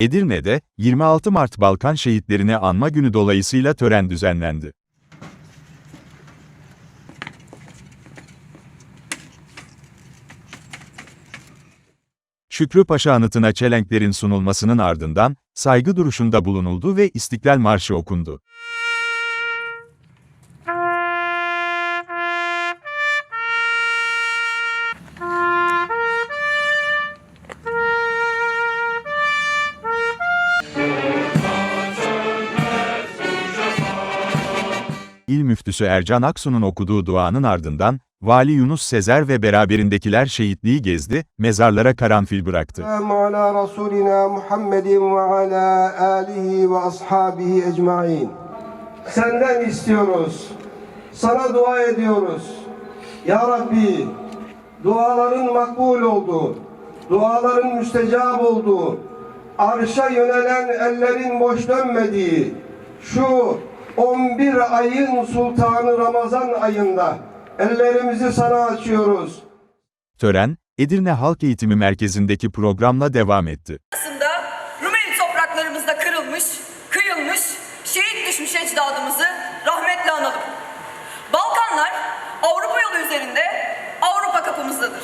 Edirne'de 26 Mart Balkan Şehitlerini Anma Günü dolayısıyla tören düzenlendi. Şükrü Paşa anıtına çelenklerin sunulmasının ardından saygı duruşunda bulunuldu ve İstiklal Marşı okundu. il müftüsü Ercan Aksu'nun okuduğu duanın ardından, Vali Yunus Sezer ve beraberindekiler şehitliği gezdi, mezarlara karanfil bıraktı. ala Senden istiyoruz, sana dua ediyoruz. Ya Rabbi, duaların makbul oldu, duaların müstecab oldu. Arşa yönelen ellerin boş dönmediği, şu 11 ayın sultanı Ramazan ayında ellerimizi sana açıyoruz. Tören, Edirne Halk Eğitimi Merkezi'ndeki programla devam etti. Aslında Rumeli topraklarımızda kırılmış, kıyılmış, şehit düşmüş ecdadımızı rahmetle analım. Balkanlar Avrupa yolu üzerinde Avrupa kapımızdadır.